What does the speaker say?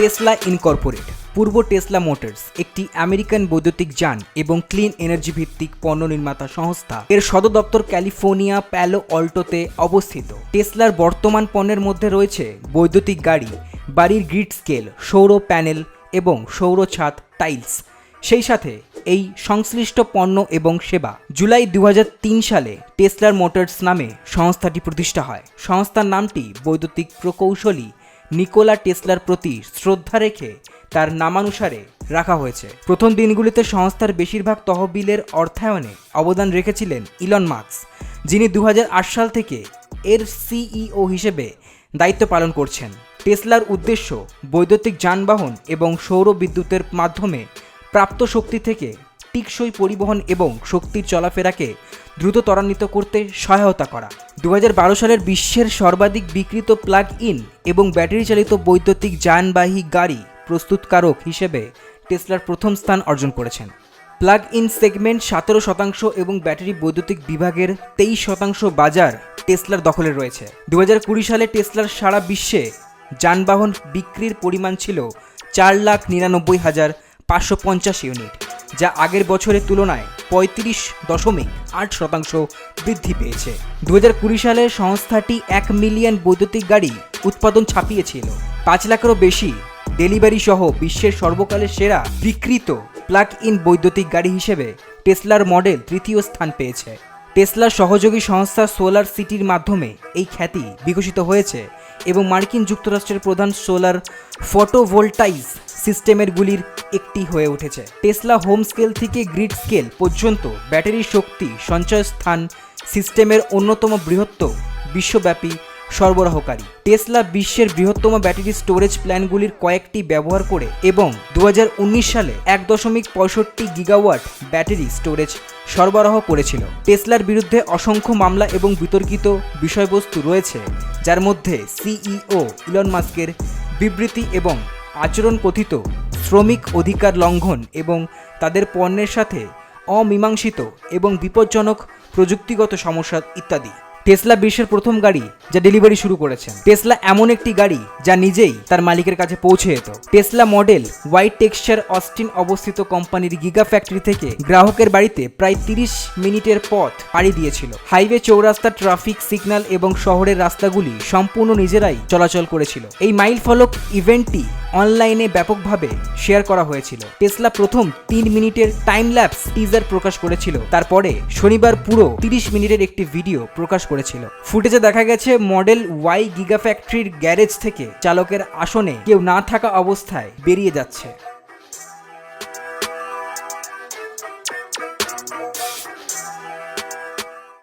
Tesla incorporated পূর্ব Tesla Motors একটি American বৈদ্যুতিক যান এবং ক্লিন এনার্জি ভিত্তিক পণ্য নির্মাতা সংস্থা। এর সদর দপ্তর ক্যালিফোর্নিয়া প্যালো অল্টোতে অবস্থিত। টেসলার বর্তমান পণ্যের মধ্যে রয়েছে বৈদ্যুতিক গাড়ি, বাড়ির গ্রিড স্কেল সৌর প্যানেল এবং সৌর ছাদ টাইলস সেই সাথে এই সংশ্লিষ্ট পণ্য এবং সেবা জুলাই দু হাজার তিন সালে টেসলার মোটরস নামে সংস্থাটি প্রতিষ্ঠা হয়। সংস্থার নামটি বৈদ্যুতিক প্রকৌশলী নিকোলা টেসলার প্রতি শ্রদ্ধা রেখে তার নামানুসারে রাখা হয়েছে। প্রথম দিনগুলিতে সংস্থার বেশিরভাগ তহবিলের অর্থায়নে অবদান রেখেছিলেন ইলন মার্কস যিনি দু হাজার আট সাল থেকে এর সিইও হিসেবে দায়িত্ব পালন করছেন। টেসলার উদ্দেশ্য বৈদ্যুতিক যানবাহন এবং সৌর বিদ্যুতের মাধ্যমে প্রাপ্ত শক্তি থেকে টিকসই পরিবহন এবং শক্তির চলাফেরাকে দ্রুত ত্বরান্বিত করতে সহায়তা করা। দু হাজার বারো সালের বিশ্বের সর্বাধিক বিক্রিত প্লাগ ইন এবং ব্যাটারি চালিত বৈদ্যুতিক যানবাহী গাড়ি প্রস্তুতকারক হিসেবে টেসলার প্রথম স্থান অর্জন করেছেন। প্লাগ ইন সেগমেন্ট সতেরো শতাংশ এবং ব্যাটারি বৈদ্যুতিক বিভাগের তেইশ শতাংশ বাজার টেসলার দখলে রয়েছে। দু কুড়ি সালে টেসলার সারা বিশ্বে যানবাহন বিক্রির পরিমাণ ছিল চার লাখ নিরানব্বই হাজার পাঁচশো পঞ্চাশ ইউনিট, যা আগের বছরের তুলনায় পঁয়ত্রিশ দশমিক আট শতাংশ বৃদ্ধি পেয়েছে। দু কুড়ি সালে সংস্থাটি এক মিলিয়ন বৈদ্যুতিক গাড়ি উৎপাদন ছাপিয়েছিল। পাঁচ লাখেরও বেশি ডেলিভারি সহ বিশ্বের সর্বকালের সেরা বিকৃত প্লাগ ইন বৈদ্যুতিক গাড়ি হিসেবে টেসলার মডেল তৃতীয় স্থান পেয়েছে। টেসলার সহযোগী সংস্থা সোলার সিটির মাধ্যমে এই খ্যাতি বিকশিত হয়েছে এবং মার্কিন যুক্তরাষ্ট্রের প্রধান সোলার ফটোভোল্টাইজ সিস্টেমেরগুলির একটি হয়ে উঠেছে। টেসলা হোম স্কেল থেকে গ্রিড স্কেল পর্যন্ত ব্যাটারি শক্তি সঞ্চয় স্থান সিস্টেমের অন্যতম বৃহত্তম বিশ্বব্যাপী সরবরাহকারী। টেসলা বিশ্বের বৃহত্তম ব্যাটারি স্টোরেজ প্ল্যানগুলির কয়েকটি ব্যবহার করে এবং দু হাজার উনিশ সালে এক দশমিক পঁয়ষট্টি গিগাওয়াট ব্যাটারি স্টোরেজ সরবরাহ করেছিল। টেসলার বিরুদ্ধে অসংখ্য মামলা এবং বিতর্কিত বিষয়বস্তু রয়েছে, যার মধ্যে সিইও ইলন মাস্কের বিবৃতি এবং আচরণ কথিত, শ্রমিক অধিকার লঙ্ঘন এবং তাদের পণ্যের সাথে অমীমাংসিত এবং বিপজ্জনক প্রযুক্তিগত সমস্যা ইত্যাদি। টেসলা বিশ্বের প্রথম গাড়ি যা ডেলিভারি শুরু করেছে টেসলা এমন একটি গাড়ি যা নিজেই তার মালিকের কাছে পৌঁছে যেত। Tesla model Y Texas Austin অবস্থিত কোম্পানির গিগা ফ্যাক্টরি থেকে গ্রাহকের বাড়িতে প্রায় তিরিশ মিনিটের পথ পাড়ি দিয়েছিল। হাইওয়ে চৌরাস্তা ট্রাফিক সিগন্যাল এবং শহরের রাস্তাগুলি সম্পূর্ণ নিজেরাই চলাচল করেছিল। এই মাইল ফলক ইভেন্টটি অনলাইনে ব্যাপকভাবে শেয়ার করা হয়েছিল। টেসলা প্রথম তিন মিনিটের টাইম ল্যাপস টিজার প্রকাশ করেছিল। তারপরে শনিবার পুরো তিরিশ মিনিটের একটি ভিডিও প্রকাশ করেছিল। ফুটেজে দেখা গেছে, মডেল ওয়াই গিগা ফ্যাক্টরির গ্যারেজ থেকে চালকের আসনে কেউ না থাকা অবস্থায় বেরিয়ে যাচ্ছে।